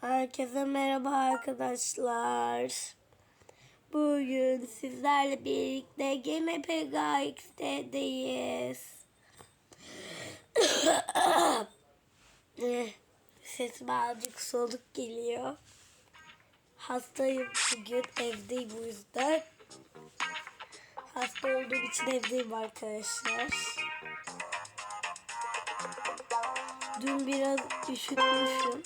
Herkese merhaba arkadaşlar. Bugün sizlerle birlikte gene Pega X'teyiz. Sesim azıcık soluk geliyor. Hastayım bugün evdeyim bu yüzden. Hasta olduğum için evdeyim arkadaşlar. Dün biraz üşütmüşüm.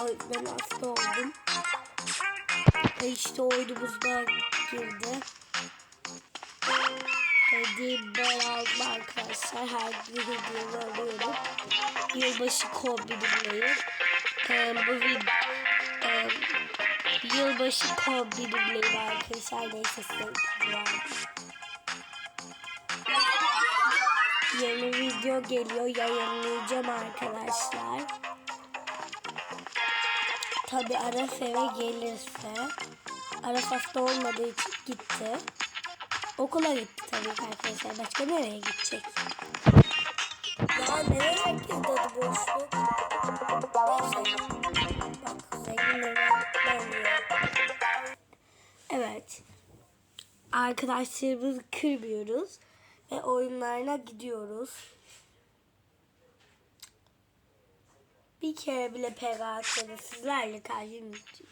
Ay ben hasta oldum. E işte oyunumuzda girdi. Hediyemi aldım arkadaşlar. Her gün hediyemi alıyorum. Yılbaşı kombinimleyim. Ee, bu vid e, yılbaşı kombinimleyim arkadaşlar. Neyse size. Yeni video geliyor. Yayınlayacağım arkadaşlar. Tabi Araf eve gelirse. Araf hasta olmadığı için gitti. Okula gitti tabii arkadaşlar. Başka nereye gidecek? Ya neden herkes dadı boşluk? Bak oluyor. Evet. Arkadaşlarımızı kırmıyoruz. Ve oyunlarına gidiyoruz. Bir kere bile PGA'da sizlerle karşı,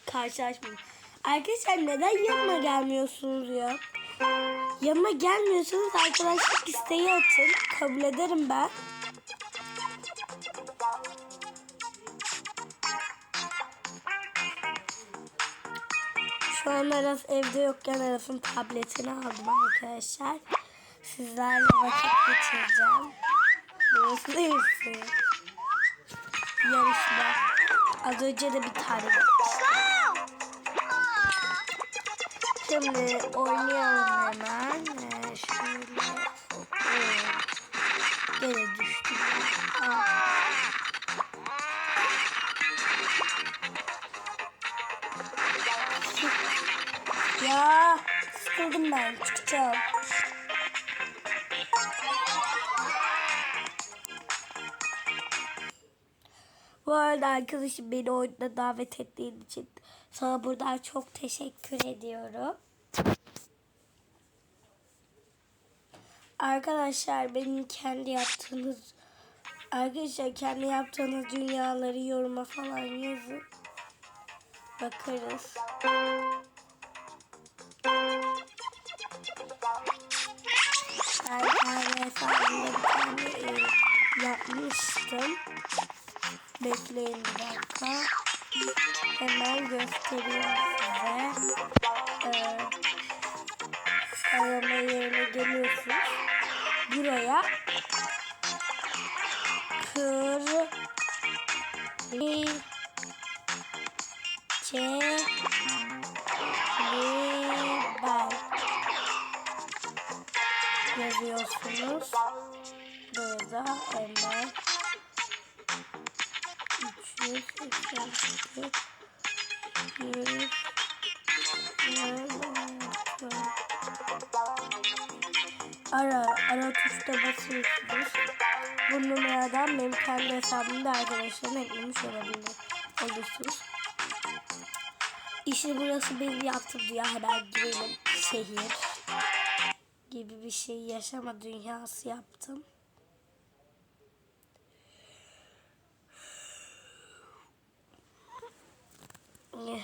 karşılaşmadım. Arkadaşlar neden yanıma gelmiyorsunuz ya? Yanıma gelmiyorsanız arkadaşlık isteği atın. Kabul ederim ben. Şu an Aras evde yokken Aras'ın tabletini aldım arkadaşlar. Sizlerle vakit geçireceğim. Burası neresi? Yarışma. Az önce de bir tane Şimdi oynayalım hemen. Ee, şöyle. Evet. Gene düştüm. Ya sıkıldım ben çıkacağım. Bu arada arkadaşım beni oyuna davet ettiğin için sana buradan çok teşekkür ediyorum. Arkadaşlar benim kendi yaptığınız arkadaşlar kendi yaptığınız dünyaları yoruma falan yazın. Bakarız. Ben kendi hesabımda bir tane e, yapmıştım. Bekleyin bir dakika. Hemen gösteriyorum size. Ee, arama yerine geliyorsunuz. Buraya kır li çe yazıyorsunuz. Ara, ara tuşta basıyorsunuz. Bu numaradan benim kendi hesabımda arkadaşlarım eklemiş olabilir. Olursunuz. İşte burası belli yaptım diye hemen girelim. Şehir gibi bir şey yaşama dünyası yaptım. Yeah.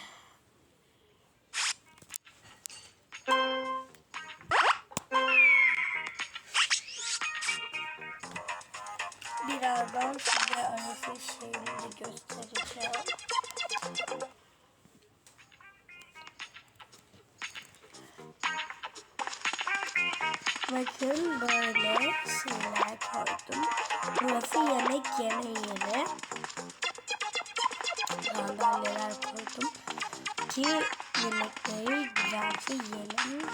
Birazdan size arası şeyini göstereceğim. Bakın böyle şeyler koydum. Burası yemek yeme Sandalyeler koydum. Ki yemekleri güzelce yiyelim.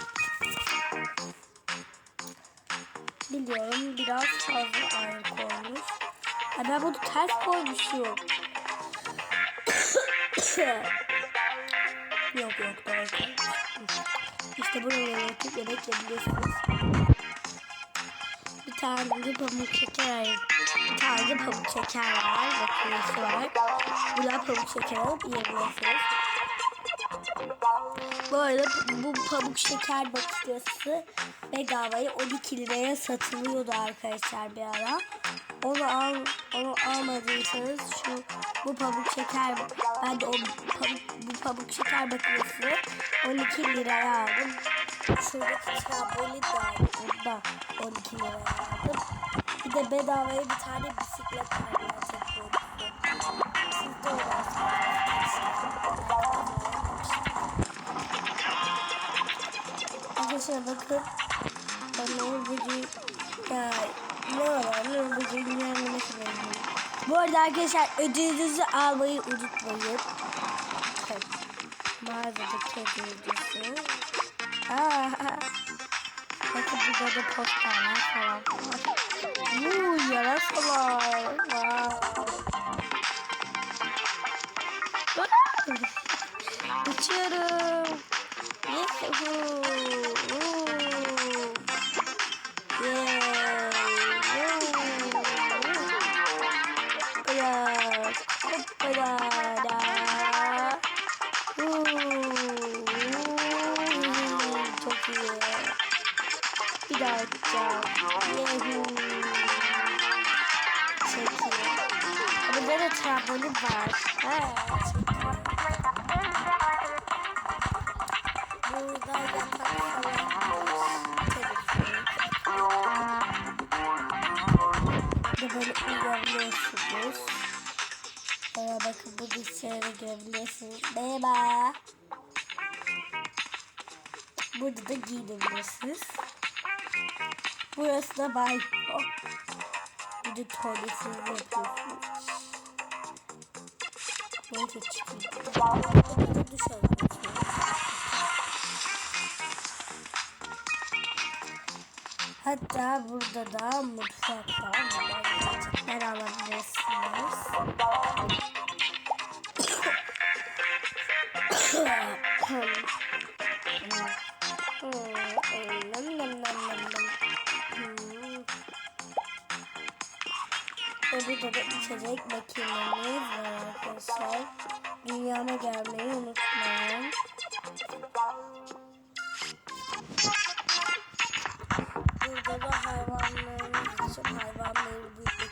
Biliyorum biraz fazla ayrı koymuş. Ha ben bunu ters koymuşum. yok yok doğru. İşte buraya yatıp yemek yiyebiliyorsunuz. De pamuk şeker de pamuk şeker var. Makinesi var. Buradan pamuk şeker alıp yiyebilirsiniz. Bu arada bu pamuk şeker makinesi bedavaya 12 liraya satılıyordu arkadaşlar bir ara. Onu al, onu almadıysanız şu bu pamuk şeker ben de o pamuk, bu pamuk şeker makinesini 12 liraya aldım. Şuradaki trambolin de aldım. Onu da 12 liraya aldım. Bir de bedavaya bir tane bisiklet. Gerçekten. Siz de Arkadaşlar bakın. Ben o böceği ya ne var ne böceğin yanına benziyor. Bu arada arkadaşlar ödülünüzü almayı unutmayın. Bakın. Mağazadaki ödülünüzü. Bakın burada da posterler falan var. Uuu yarasalar. Wow. Uçuyorum. Yuhuu. Trambolin var. İyi. Burada yatak falan. Burada böyle uyuyabiliyorsunuz. Sonra bakın bu dışarı görebiliyorsunuz. Merhaba. Burada da giyinebilirsiniz. Burası da banyo. Bir de tuvaletinizi yapıyorsunuz. Neyse çıkayım. Alıyorsunuz. Hatta burada da mutfak var. Buradan alabilirsiniz. Ve burada da içecek makinemiz var arkadaşlar. Dünyama gelmeyi unutmayın. Burada da hayvanlarımız için hayvanları büyütmek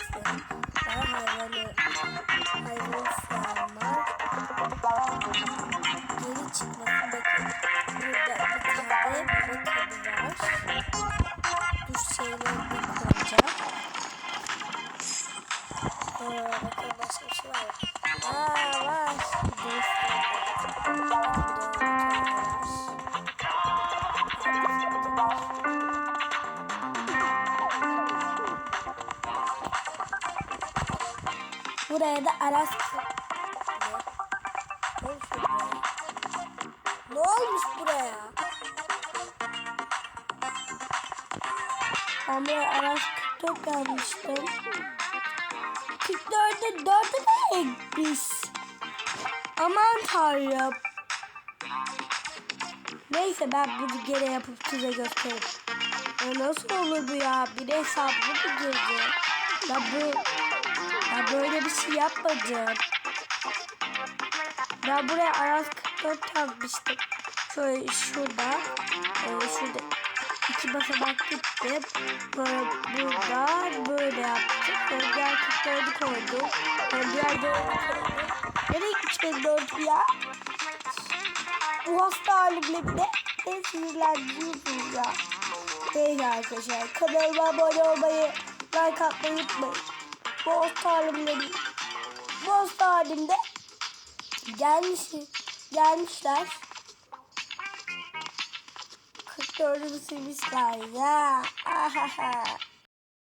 Ee, bakın başka bir şey var. mı? Aa var. Buraya da Aras Ne olmuş buraya? Ben buraya Aras 44 almıştım. 44'e 4'e de ekmiş. Aman tanrım. Neyse ben bunu gene yapıp size gösteririm. Ya nasıl olur bu ya? Bir hesabı mı girdi? Ya bu ben böyle bir şey yapmadım. Ben buraya Aras 44 yazmıştım. Şöyle şurada. E, şurada iki basamak gittim. Böyle burada böyle yaptık. Sonra diğer 44'ü koydum. Sonra diğer 4'ü koydum. Nereye gitmedi 4 ya? Bu hasta halimle bile ne sinirlendiriyorsunuz ya. Neyse arkadaşlar kanalıma abone olmayı, like atmayı unutmayın. Bu hasta halimde değil. Bu hasta halimde gelmiş, gelmişler. 44'ü silmişler ya. Ahaha.